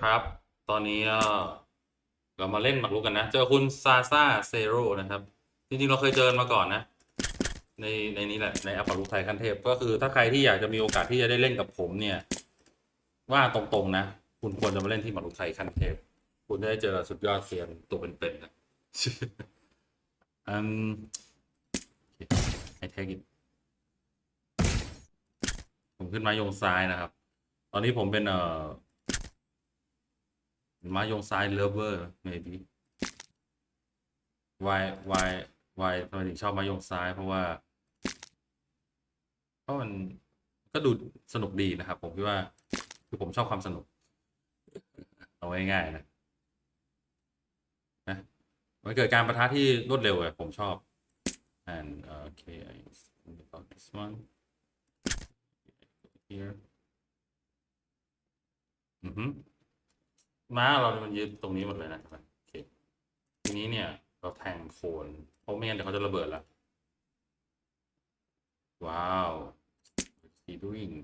ครับ ตอนนี้เรามาเล่นหมากรุกกันนะ เจอคุณซาซาเซโร่นะครับ จริงๆ เราเคยเจอมาก่อนนะ ในในนี้แหละ ในแอปหมารุกไทยขั้นเทพ ก็คือถ้าใครที่อยากจะมีโอกาสที่จะได้เล่นกับผมเนี่ย ว่าตรงๆนะ คุณควรจะมาเล่นที่หมากรุกไทยขั้นเทพ คุณได้เจอสุดยอดเซียนตัวเป็นๆนะอืมไอเทคอินผมขึ้นมายงซ้ายนะครับ ตอนนี้ผมเป็นเอ่อ มายงซ้าย lover maybe why why why ทำไมถึงชอบมายงซ้าย เพราะว่าเพราะมันก็ดูสนุกดีนะครับ ผมคิดว่าคือผมชอบความสนุก เอาง่ายๆนะนะมันเกิดการประทะที่รวดเร็วอะผมชอบ and uh, okay I about this one here อือฮึ ม้าเราเนี่ยมันยึดตรงนี้หมดเลยนะครับโอเคทีนี้เนี่ย เราแทงโคนเพราะไม่งั้นเดี๋ยวเขาจะระเบิดละว้าว what's he doing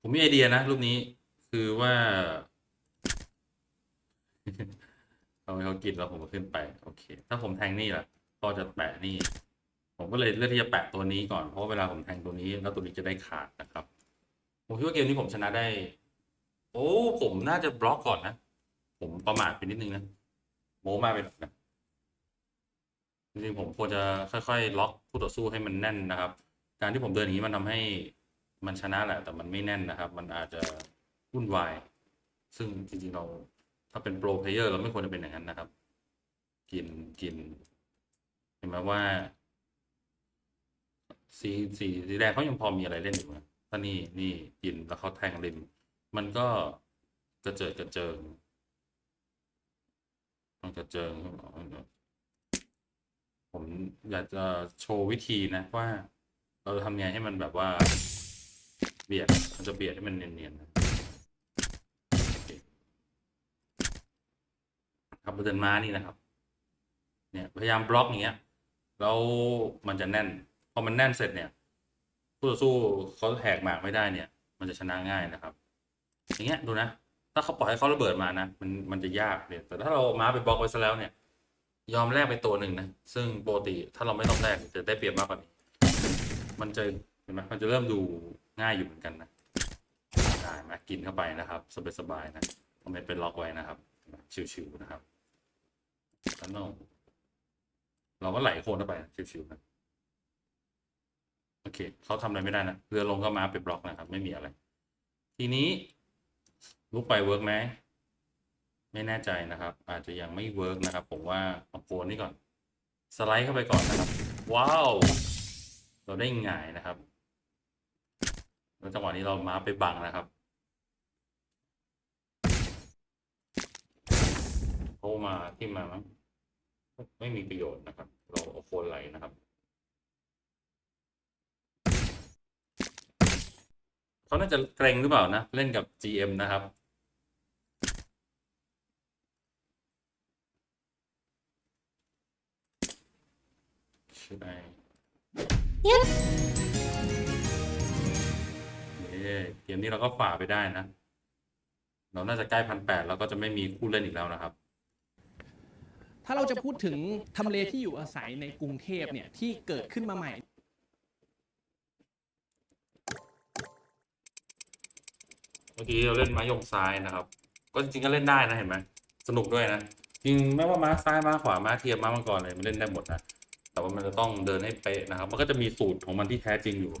ผมมีไอเดียนะรูปนี้คือว่าเอาให้เขากินแล้วผมก็ขึ้นไป โอเค ถ้าผมแทงนี่ล่ะ ก็จะแปะนี่ ผมก็เลยเลือกที่จะแปะตัวนี้ก่อนเพราะเวลาผมแทงตัวนี้แล้วตัวนี้จะได้ขาดนะครับ ผมคิดว่าเกมนี้ผมชนะได้ โอ้ผมน่าจะบล็อกก่อนนะ ผมประมาทไปนิดนึงนะโมมากไปหน่อยนะจริงๆผมควรจะค่อยๆ ล็อกคู่ต่อสู้ให้มันแน่นนะครับ การที่ผมเดินอย่างนี้มันทำให้มันชนะแหละ แต่มันไม่แน่นนะครับ มันอาจจะวุ่นวาย ซึ่งจริงๆเราถ้าเป็นโปรเพลเยอร์เราไม่ควรจะเป็นอย่างนั้นนะครับ กินกิน เห็นไหมว่า สีสีสีแดงเขายังพอมีอะไรเล่นอยู่นะถ้านี่นี่กินแล้วเขาแทงริม มันก็กระเจิดกระเจิงมันกระเจิงผมอยากจะโชว์วิธีนะว่า เราทำไงให้มันแบบว่า เบียดมันจะเบียดให้มันเนียนๆนะครับเดินมานี่นะครับ เนี่ยพยายามบล็อกอย่างเงี้ยแล้วมันจะแน่น อมันแน่นเสร็จเนี่ยคู่ต่อสู้เขาแหกหมากไม่ได้เนี่ย มันจะชนะง่ายนะครับ อย่างเงี้ยดูนะ ถ้าเขาปล่อยให้เขาระเบิดมานะ มันมันจะยากเนี่ย แต่ถ้าเราม้าไปบล็อกไว้ซะแล้วเนี่ย ยอมแลกไปตัวหนึ่งนะ ซึ่งปกติถ้าเราไม่ต้องแลกจะได้เปรียบมากกว่านี้มันจะเห็นไหมมันจะเริ่มดูง่ายอยู่เหมือนกันนะได้ไหมกินเข้าไปนะครับ สบายๆนะเอาเม็ดเป็นล็อกไว้นะครับ ชิวๆนะครับแล้วนเราก็ไหลโคนเข้าไปชิวๆนะ โอเคเขาทำอะไรไม่ได้นะเรือลงก็มาเป็นบล็อกนะครับ ไม่มีอะไร ทีนี้ลุกไปเวิร์กไหมไม่แน่ใจนะครับ อาจจะยังไม่เวิร์กนะครับ ผมว่าเอาโคนนี่ก่อน สไลด์เข้าไปก่อนนะครับ ว้าว เราได้หงายนะครับแล้วจังหวะนี้เรามาไปบังนะครับโอ้ามาที่มามั้งไม่มีประโยชน์นะครับ เราเอาโคนไหลนะครับ เขาน่าจะเกรงหรือเปล่านะ เล่นกับ GM นะครับ should I เย้เกมนี้เราก็ฝ่าไปได้นะ เราน่าจะใกล้พันแปดแล้วก็จะไม่มีคู่เล่นอีกแล้วนะครับ ถ้าเราจะพูดถึงทำเลที่อยู่อาศัยในกรุงเทพเนี่ยที่เกิดขึ้นมาใหม่ เมื่อ กี้เราเล่นไม้ยงซ้ายนะครับ ก็จริงๆก็เล่นได้นะเห็นไหมสนุกด้วยนะจริงไม่ว่าม้าซ้ายม้าขวาม้าเทียมม้ามังกรอะไรมันเล่นได้หมดนะแต่ว่ามันจะต้องเดินให้เป๊ะนะครับ มันก็จะมีสูตรของมันที่แท้จริงอยู่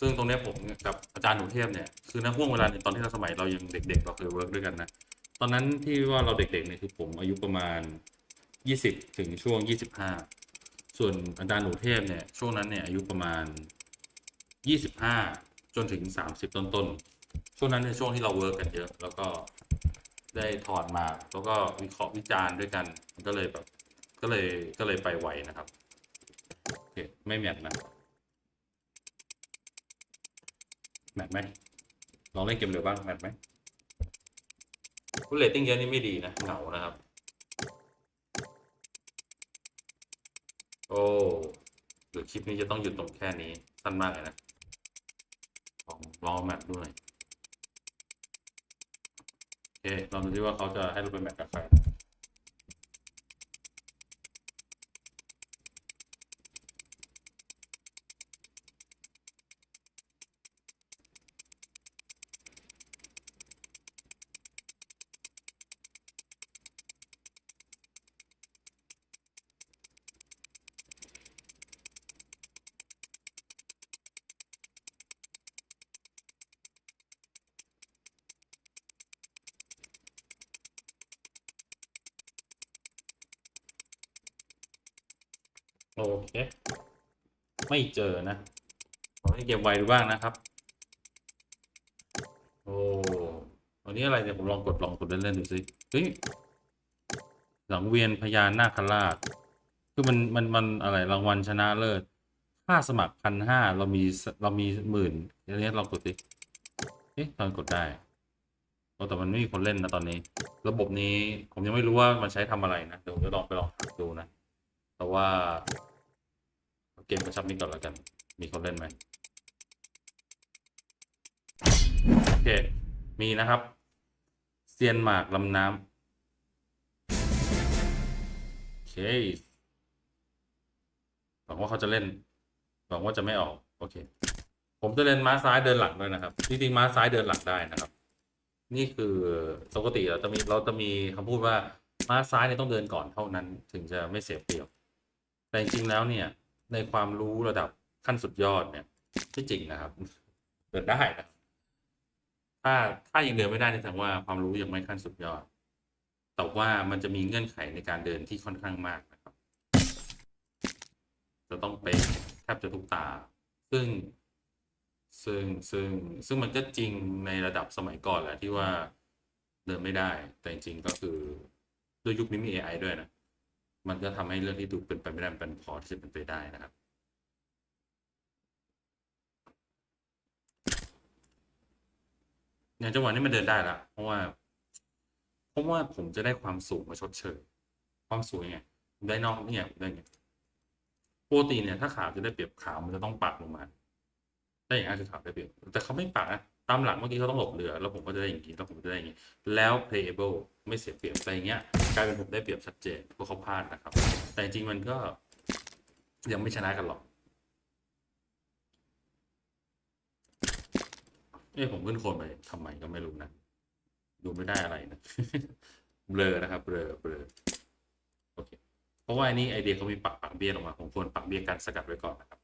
ซึ่งตรงนี้ผมกับอาจารย์หนูเทพเนี่ยคือในห่วงเวลาในตอนที่เราสมัยเรายังเด็กๆเราเคยเวิร์กด้วยกันนะตอนนั้นที่ว่าเราเด็กๆเนี่ยคือผมอายุประมาณยี่สิบถึงช่วงยี่สิบห้าส่วนอาจารย์หนูเทพเนี่ยช่วงนั้นเนี่ยอายุประมาณยี่สิบห้าจนถึงสามสิบต้นๆ ช่วงนั้นในช่วงที่เราเวิร์กกันเยอะ แล้วก็ได้ถอดมา แล้วก็วิเคราะห์วิจารณ์ด้วยกันก็เลยแบบ ก็เลยก็เลยไปไวนะครับโอเคไม่แมทนะแมทไหมลองเล่นเกมเร็วบ้างแมทไหมคุณเรตติ้งเยอะนี่ไม่ดีนะเหงานะครับ โอ้หรือคลิปนี้จะต้องหยุดตรงแค่นี้สั้นมากเลยนะลองลองแมทดูหน่อย โอเคลองดูดิว่าเเครโอเค ไม่เจอนะ ขอให้เกมไวดูบ้างนะครับ โอ้อันนี้อะไรเนี่ยผมลองกดลองกดเล่นๆดูสิเฮ้ยสังเวียนพญานาคราช คือมันมันมันอะไรรางวัลชนะเลิศค่าสมัครพันห้าเรามีเรามีหมื่นอันนี้ลองกดสิเอ๊ะตอนกดได้โอ้แต่มันไม่มีคนเล่นนะตอนนี้ ระบบนี้ผมยังไม่รู้ว่ามันใช้ทำอะไรนะเดี๋ยวผมจะลองไปลองดูนะ แต่ว่า มกระชับนี้ก่อนแล้วกัน มีคนเล่นไหมโอเค มีนะครับเซียนหมากลำน้ำโอเคหวังว่าเขาจะเล่นหวังว่าจะไม่ออกโอเค ผมจะเล่นม้าซ้ายเดินหลังด้วยนะครับจริงๆม้าซ้ายเดินหลังได้นะครับ นี่คือปกติเราจะมีเราจะมีคำพูดว่าม้าซ้ายเนี่ยต้องเดินก่อนเท่านั้น ถึงจะไม่เสียเปรียบแต่จริงๆแล้วเนี่ย ในความรู้ระดับขั้นสุดยอดเนี่ยไม่จริงนะครับเดินได้นะถ้าถ้ายังเดินไม่ได้นี่แสดงว่าความรู้ยังไม่ขั้นสุดยอด แต่ว่ามันจะมีเงื่อนไขในการเดินที่ค่อนข้างมากนะครับ จะต้องเป๊ะแทบจะทุกตา ซึ่งซึ่งซึ่งซึ่งมันก็จริงในระดับสมัยก่อนแหละที่ว่าเดินไม่ได้ แต่จริงๆก็คือด้วยยุคนี้มี AI ด้วยนะ มันก็ทำให้เรื่องที่ดูเป็นไปไม่ได้เป็นพอที่จะเป็นไปได้นะครับ อย่างจังหวะนี้มันเดินได้ละเพราะว่าเพราะว่าผมจะได้ความสูงมาชดเชยความสูงยังไงผมได้นอกเนี่ยผมได้ไงปกติเนี่ยถ้าขาจะได้เปรียบขามันจะต้องปักลงมาได้อย่างนั้นคือขาได้เปรียบแต่เขาไม่ปักนะตามหลักเมื่อกี้เขาต้องหลบเรือ แล้วผมก็จะได้อย่างนี้แล้วผมจะได้อย่างนี้แล้ว playable ไม่เสียเปรียบอย่างเงี้ย กลายเป็นผมได้เปรียบชัดเจนเพราะเขาพลาดนะครับ แต่จริงมันก็ยังไม่ชนะกันหรอกเอ้ผมขึ้นโคนไปทำไมก็ไม่รู้นะ ดูไม่ได้อะไรนะเบลอนะครับเบลอเบลอโอเคเพราะว่าอันนี้ไอเดียเขามีปักปักเบี้ยลงมาผมควรปักเบี้ยกันสกัดไว้ก่อนนะครับ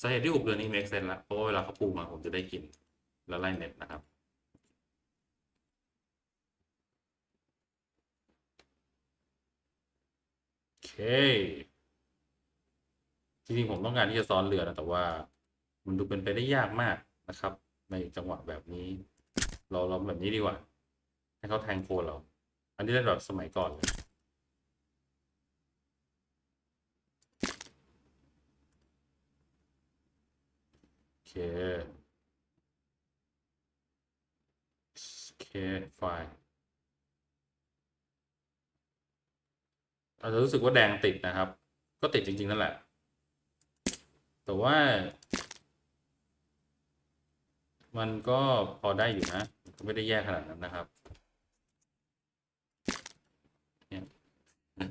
สาเหตุที่หุบเรือนี้ make sense ละเพราะว่าเวลาเขาปูมาผมจะได้กินแล้วไล่เน็ตนะครับ โอเค จริงๆผมต้องการที่จะซ้อนเรือนะแต่ว่า มันดูเป็นไปได้ยากมากนะครับ ในจังหวะแบบนี้ เราเราแบบนี้ดีกว่า ให้เขาแทงโคนเรา อันนี้เล่นแบบสมัยก่อนเลยโอเคโอเคไฟล์ อาจจะรู้สึกว่าแดงติดนะครับ ก็ติดจริง ๆ นั่นแหละ แต่ว่า มันก็พอได้อยู่นะ ไม่ได้แย่ขนาดนั้นนะครับ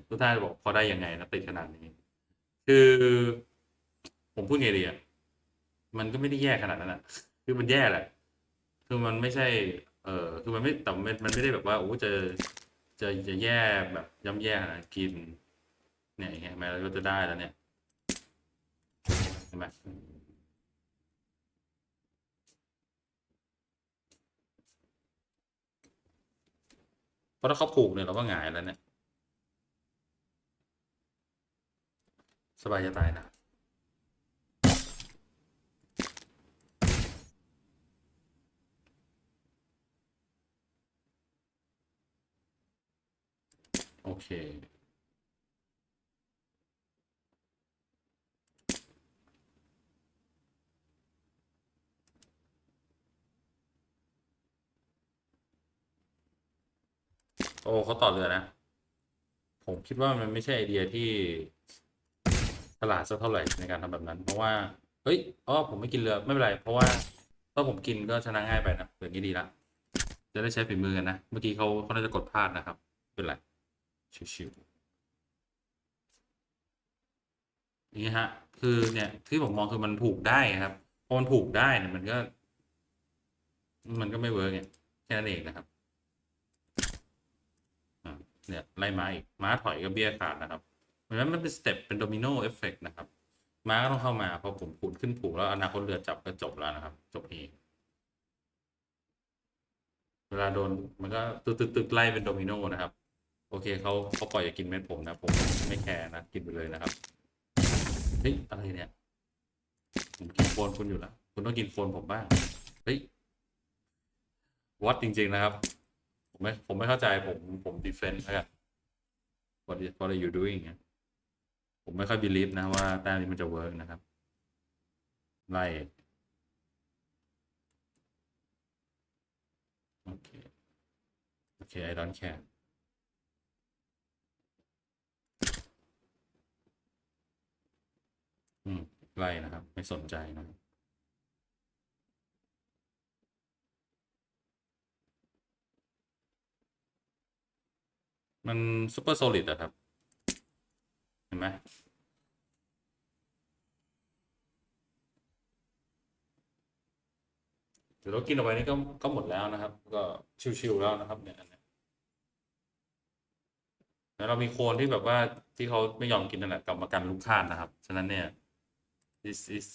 ทุกท่านบอกพอได้ยังไงนะติดขนาดนี้ คือ ผมพูดไงดีอะมันก็ไม่ได้แย่ขนาดนั้นอะ คือมันแย่แหละ คือมันไม่ใช่ เออคือมันไม่แต่มันมันไม่ได้แบบว่าโอ้จะ จะจะแย่แบบย่ำแย่นาดนั้นกิน เนี่ยอย่างเงี้ยเห็นไหมเราก็จะได้แล้วเนี่ยเห็นไหมเพราะถ้าเขาผูกเนี่ยเราก็หงายแล้วเนี่ย สบายจะตายนะ เค โอ้เขาต่อเรือนะ ผมคิดว่ามันไม่ใช่ไอเดียที่ฉลาดสักเท่าไหร่ในการทำแบบนั้น เพราะว่า เฮ้ยอ๋อผมไม่กินเรือไม่เป็นไร เพราะว่าถ้าผมกินก็ชนะง่ายไปนะอย่างนี้ดีละจะได้ใช้ฝีมือกันนะ เมื่อกี้เขาเขาน่าจะกดพลาดนะครับ เป็นไร ชิวๆอย่างนี้ฮะ คือเนี่ยที่ผมมองคือมันผูกได้ครับพอมันผูกได้เนี่ยมันก็ มันก็ไม่เวิร์กไงแค่นั้นเองนะครับอะเนี่ยไล่ม้าอีกม้าถอยก็เบี้ยขาดนะครับเพราะฉะนั้นมันเป็นสเต็ปเป็นโดมิโนเอฟเฟกนะครับม้าก็ต้องเข้ามาพอผมผูกขึ้นผูกแล้วอนาคตเรือจับก็จบแล้วนะครับ จบเองเวลาโดนมันก็ตึกตึกตึกไล่เป็นโดมิโนนะครับ อเคเขาเขาปล่อยอย่ากินเม็ดผมนะผมไม่แคร์นะกินไปเลยนะครับเฮ้ยอะไรเนี่ยผมกินโคนคุณอยู่ล้วคุณต้องกินโคนผมบ้างเฮ้ยวัดจริง ๆนะครับ ผมไม่ผมไม่เข้าใจผมผมดีเฟนต์แล้วกัน what is what are you doing เนี่ยผมไม่ค่อยบิลีฟนะว่าแต้มนี้มันจะเวิร์กนะครับไล่โอเคโอเค I don't care อื มไล่นะครับ ไม่สนใจนะครับมันซูเปอร์โซลิดอะครับ เห็นไหมเดี๋ยวเรากินออกไปนี่ก็ก็หมดแล้วนะครับ ก็ชิวๆแล้วนะครับเนี่ยอันเนี้ยแล้วเรามีโคนที่แบบว่าที่เขาไม่ยอมกินนั่นแหละกลับมากันลูกค้านนะครับ ฉะนั้นเนี่ย this is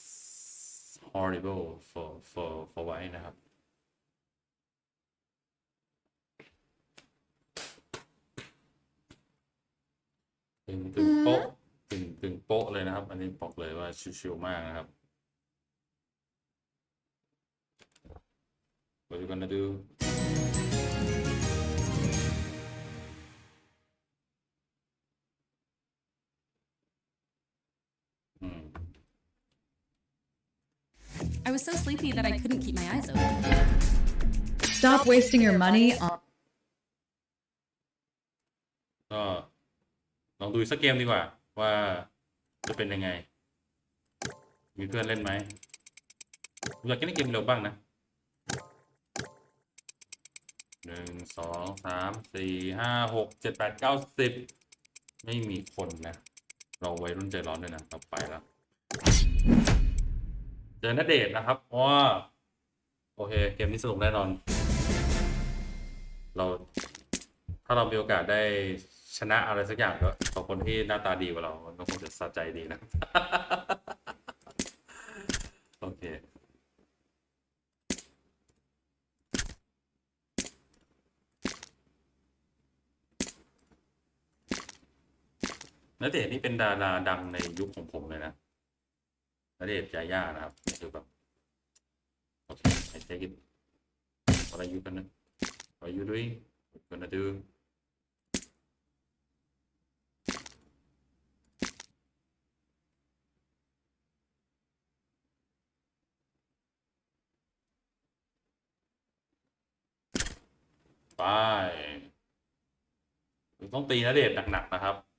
horrible for for for white นะครับ ตึงตึงโป๊ะตึงตึงโป๊ะเลยนะครับ อันนี้บอกเลยว่าชิวๆมากนะครับ What are you gonna do was so sleepy that I couldn't keep my eyes open. Stop wasting your money on ก็ลองดูอีกสักเกมดีกว่า ว่าจะเป็นยังไง มีเพื่อนเล่นไหมผมอยากเล่นเกมเร็วบ้างนะหนึ่งสองสามสี่ห้าหกเจ็ดแปดเก้าสิบไม่มีคนนะ เราวัยรุ่นใจร้อนด้วยนะเราไปแล้ว เจอณเดชน์นะครับว้าโอเค เกมนี้สนุกแน่นอน เราถ้าเรามีโอกาสได้ชนะอะไรสักอย่างก็ต่อคนที่หน้าตาดีกว่าเรามันก็คงจะสะใจดีนะ โอเคณเดชน์นี่เป็นดาราดังในยุคของผมเลยนะ ระเดชจ่ายยากนะครับคือแบบโอเคไอเทกิ what are you gonna what are you doing what ไปต้องตีนะเดชหนักๆนะครับ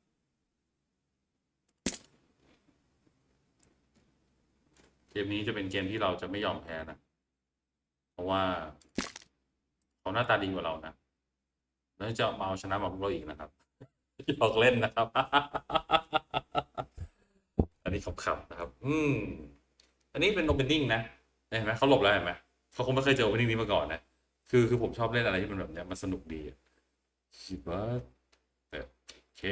เกมนี้จะเป็นเกมที่เราจะไม่ยอมแพ้นะ เพราะว่าเขาหน้าตาดีกว่าเรานะ แล้วจะมาเอาชนะมาพวกเราอีกนะครับหอกเล่นนะครับ อันนี้ขำๆนะครับ อืม อันนี้เป็นโอเปนนิ่งนะเห็นไหมเขาหลบแล้วเห็นไหมเขาคงไม่เคยเจอโอเปนนิ่งนี้มาก่อนนะ คือคือผมชอบเล่นอะไรที่มันแบบเนี้ยมันสนุกดีอะชิบะแต่โอเค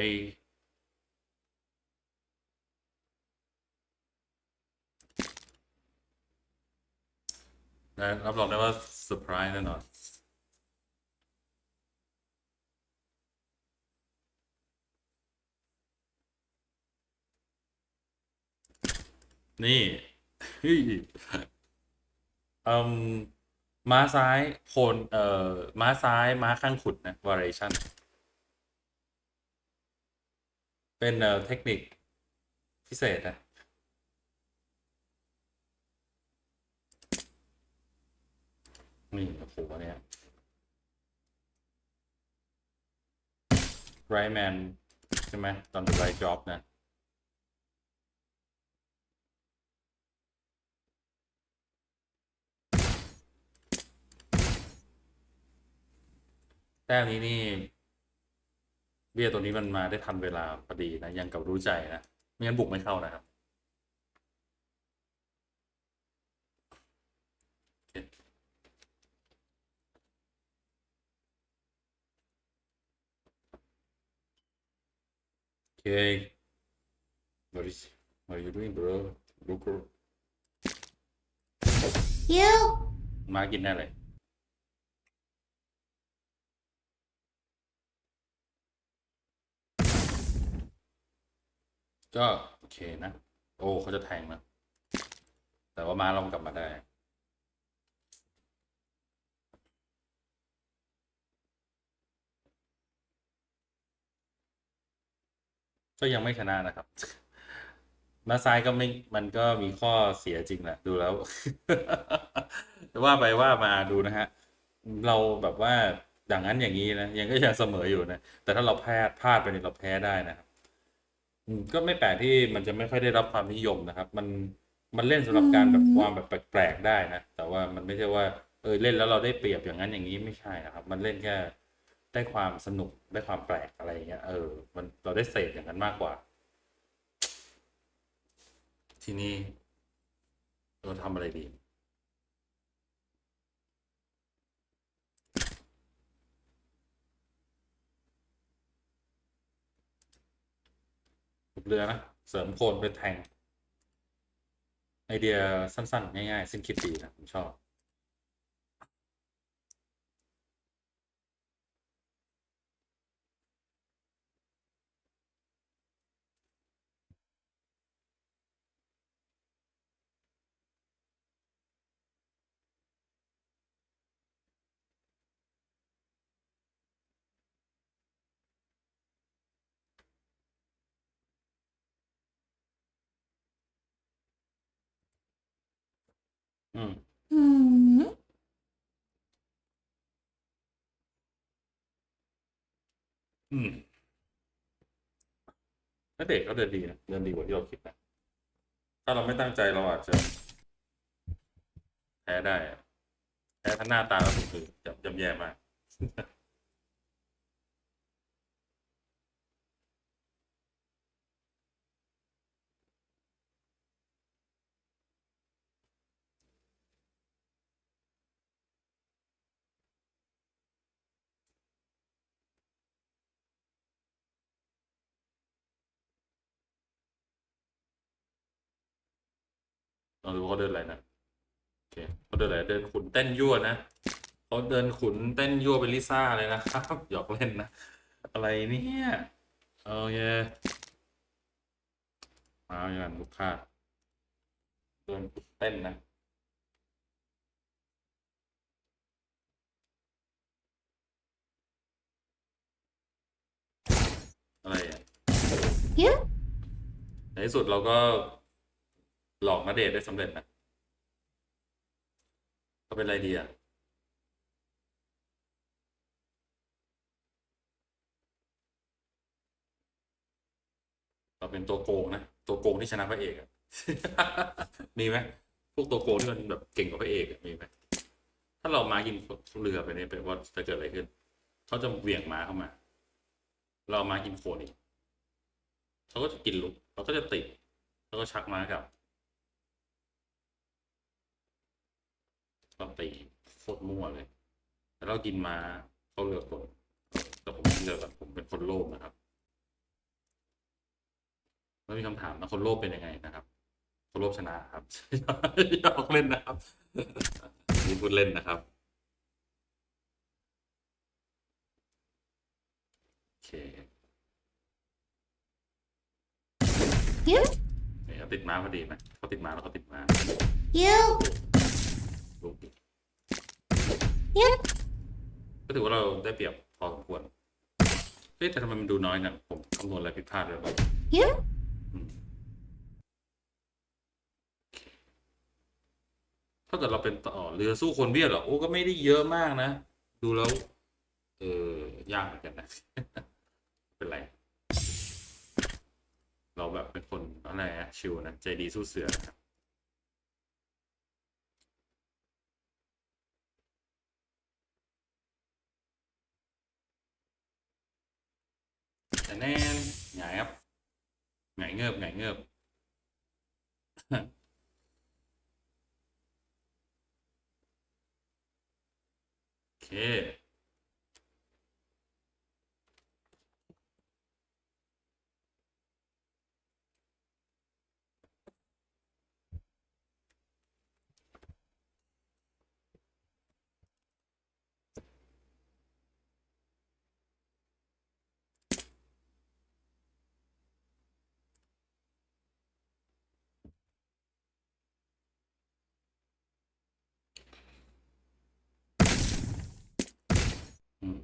นะรับรองได้ว่าเซอร์ไพรส์แน่นอนนี่เอืมม้าซ้ายโคนเอ่อม้าซ้ายม้าข้างขุดนะ variation เป็นเอ่อเทคนิคพิเศษนะ นี่โอ้โหเนี่ยไรแมนใช่ไหมตอน the right job นะแต้มนี้นี่เบี้ยตัวนี้มันมาได้ทันเวลาพอดีนะยังกับรู้ใจนะไม่งั้นบุกไม่เข้านะครับ โอเค โอเค what is what are you doing bro Booker You มากินได้เลยก็โอเคนะ โอ้เขาจะแทงนะ แต่ว่ามาเรากลับมาได้ ก็ยังไม่ชนะนะครับ มาซ้ายก็ไม่ มันก็มีข้อเสียจริงแหละ ดูแล้วแต่ว่าไปว่ามาดูนะฮะ เราแบบว่าอย่างนั้นอย่างนี้นะยังก็ยังเสมออยู่นะ แต่ถ้าเราแพ้พลาดไปเนี่ยเราแพ้ได้นะครับอืมก็ไม่แปลกที่มันจะไม่ค่อยได้รับความนิยมนะครับ มันมันเล่นสำหรับการแบบความแบบแปลกๆได้นะ แต่ว่ามันไม่ใช่ว่าเออเล่นแล้วเราได้เปรียบอย่างนั้นอย่างนี้ไม่ใช่นะครับ มันเล่นแค่ ได้ความสนุกได้ความแปลกอะไรเงี้ยเออ มันเราได้เสพอย่างนั้นมากกว่า ทีนี้เราทำอะไรดีขุดเรือนะเสริมโคนเป็นแทง ไอเดียสั้น ๆ ง่าย ๆ ซึ่งคิดดีนะ ผมชอบ อืม Hmm. อืมถ้าเด็กก็เดินดีนะเดินดีกว่าที่เราคิดนะถ้าเราไม่ตั้งใจเราอาจจะแพ้ได้อะแพ้ทั้งหน้าตาและถุงมือจะย่ำแย่มาก ลองดูเขาเดินอะไรนะโอเคเขาเดินอะไรเดินขุนเต้นยั่วนะเขาเดินขุนเต้นยั่วเป็นลิซ่าเลยนะครับหยอกเล่นนะอะไรเนี่ยโอเคมาอย่างลูกค้าเดินขุนเต้นนะอะไรอะ You ในที่สุดเราก็ หลอกนาเดชได้สำเร็จนะก็เป็นไรดีอะเราเป็นตัวโกงนะ ตัวโกงที่ชนะพระเอกอะมีไหมพวกตัวโกงที่มันแบบเก่งกว่าพระเอกอมีไหมถ้าเรามากินเรือไปเนี่ยเป็นว่าจะเกิดอะไรขึ้นเขาจะเหวี่ยงม้าเข้ามา เราเอามากินโคนอีกเขาก็จะกินลุกเขาก็จะติดแล้วก็ชักม้ากลับ ก็ตีโคตรมั่วเลยแล้วเรากินม้าเขาเลือกคนแต่ผมไม่เลือกอะผมเป็นคนโลภนะครับแล้วมีคำถามนะคนโลภเป็นยังไงนะครับ คนโลภชนะครับหยอกเล่นนะครับนี่พูดเล่นนะครับโอเค You เนี่ยเขาติดม้าพอดีไหมเขาติดม้าแล้วเขาติดม้า You ลูกดิ You ก็ถือว่าเราได้เปรียบพอสมควรเฮ้ยแต่ทำไมมันดูน้อยนะผมคำนวณอะไรผิดพลาดเลย You ถ้าเกิดเราเป็นต่อเรือสู้คนเบี้ยเหรอโอ้ก็ไม่ได้เยอะมากนะ ดูแล้ว เออยากเหมือนกันนะ เป็นไรแบบเป็นคนอะไรนะชิวนะใจดีสู้เสือนะ ครับแต่แน่นหงายครับหงายเงือบหงายเงือบ โอเค อืม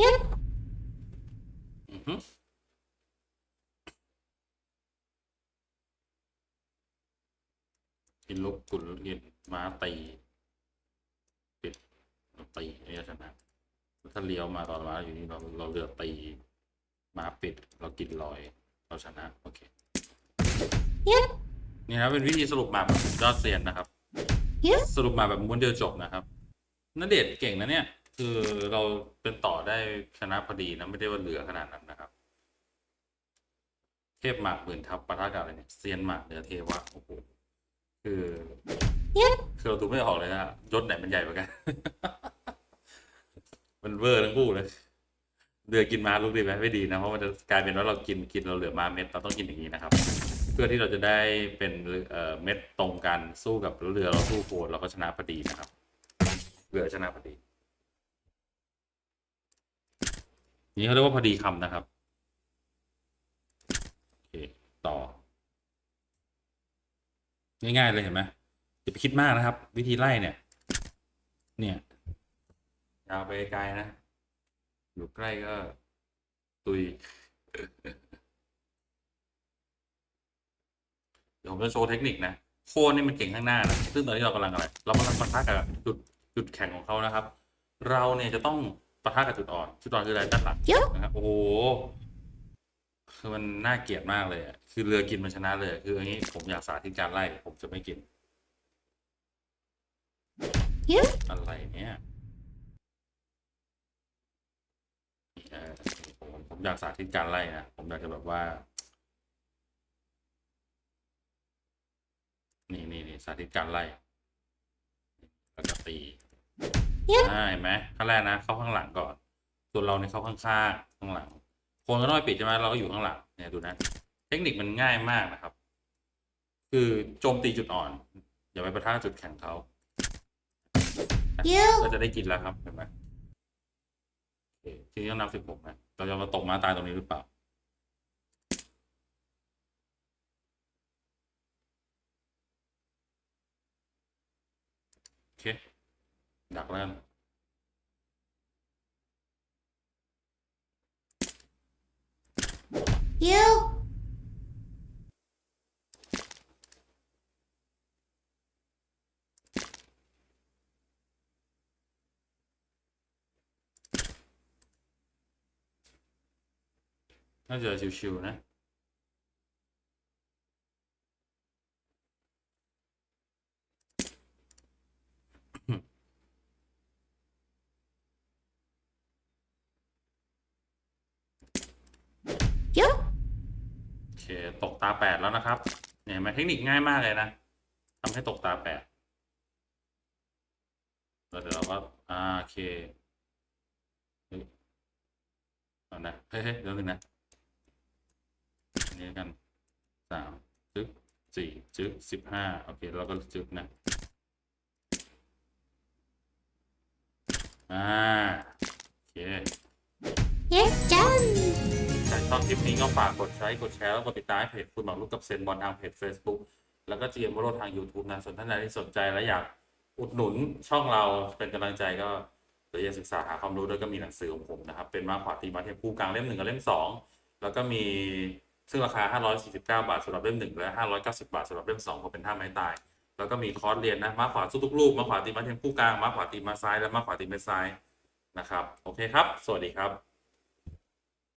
Yep. อือฮึกินลูกกุลกินม้าตีปิดเราตีเนี่ยชนะถ้าเลี้ยวมาตอนม้าอยู่นี่เราเราเลือกตีม้าปิด เรากินลอย เราชนะ โอเค Yep. นี่นะเป็นวิธีสรุปมาแบบยอดเซียนนะครับ Yep. สรุปมาแบบม้วนเดียวจบนะครับนเดชน์เก่งนะเนี่ย คือเราเป็นต่อได้ชนะพอดีนะไม่ได้ว่าเหลือขนาดนั้นนะครับ เทพหมากหมื่นทัพปะทะกับอะไรเนี่ยเซียนหมากเหนือเทวะโอ้โหคือ Yep. คือเราดูไม่ออกเลยนะยศไหนมันใหญ่กว่ากัน มันเวอร์ทั้งคู่เลยเดือกินมาลูกดีไหมไม่ดีนะเพราะมันจะกลายเป็นว่าเรากินกินเราเหลือมาเม็ดเราต้องกินอย่างนี้นะครับ เพื่อที่เราจะได้เป็นเอ่อเม็ดตรงกันสู้กับเรือเราสู้โคเราก็ชนะพอดีนะครับเรือชนะพอดี นี่เขาเรียกว่าพอดีคำนะครับ โอเค ต่อ ง่ายๆเลยเห็นไหมอย่าไปคิดมากนะครับ วิธีไล่เนี่ย เนี่ยยาวไปไกลนะ อยู่ใกล้ก็ตุยเดี๋ยวผมจะโชว์เทคนิคนะโคนนี่มันเก่งข้างหน้านะซึ่งตอนนี้เรากำลังอะไร เรากำลังปะทะกับจุดจุดแข็งของเขานะครับ เราเนี่ยจะต้อง ปะทะกับจุดอ่อน จุดอ่อนคืออะไรด้านหลัง Yep. นะครับโอ้โหคือมันน่าเกลียดมากเลยอะคือเรือกินมันชนะเลย คืออันนี้ผมอยากสาธิตการไล่ ผมจะไม่กิน Yep. อะไรเนี่ยเออผมผมอยากสาธิตการไล่นะผมอยากจะแบบว่า นี่นี่นี่สาธิตการไล่แล้วก็ตี Yep. อ่าเห็นไหมขั้นแรกนะ เข้าข้างหลังก่อนส่วนเราเนี่ยเข้าข้างข้างๆข้างหลัง คนก็ต้องไปปิดใช่ไหมเราก็อยู่ข้างหลังเนี่ยดูนะ เทคนิคมันง่ายมากนะครับ คือโจมตีจุดอ่อน อย่าไปประทะจุดแข็งเขา Yep. ก็จะได้กินแล้วครับเห็นไหมโอเคทีนี้ต้องนับสิบหกนะเราจะมาตกมาตายตรงนี้หรือเปล่าโอเค ดักแล้วกัน Yep. น่าจะชิวๆนะ Yep. โอเค ตกตาแปดแล้วนะครับ เนี่ยเห็นไหมเทคนิคง่ายมากเลยนะทำให้ตกตาแปดแล้วเดี๋ยวเราก็อ่าโอเคเฮ้ยเอานะเฮ้ยเฮ้เดี๋ยวนึงนะอันนี้กันสามจึ๊กสี่จึ๊กสิบห้าโอเคเราก็จึ๊กนะอ่าโอเค Yes, done. ใครชอบคลิปนี้ก็ฝากกดไลค์กดแชร์แล้วกดติดตามเพจคุณหมอลูกกับเซนบอลทางเพจ Facebook แล้วก็ GM วโรทาง YouTube นะส่วนท่านใดที่สนใจและอยากอุดหนุนช่องเราเป็นกำลังใจก็เดี๋ยวจะศึกษาหาความรู้ด้วยก็มีหนังสือของผมนะครับ เป็นมาขวาตีมาเทพคู่กลางเล่มหนึ่งกับเล่มสองแล้วก็มีซึ่งราคา 549 บาทสำหรับเล่มหนึ่งและ 590 บาทสำหรับเล่มสองก็เป็นท่าไม้ตาย แล้วก็มีคอร์สเรียนนะมาขวาทุกๆรูปมาขวาตีมาเทียมคู่กลางมาขวาตีมาซ้ายและมาขวาตีมาซ้ายนะครับ โอเคครับ สวัสดีครับ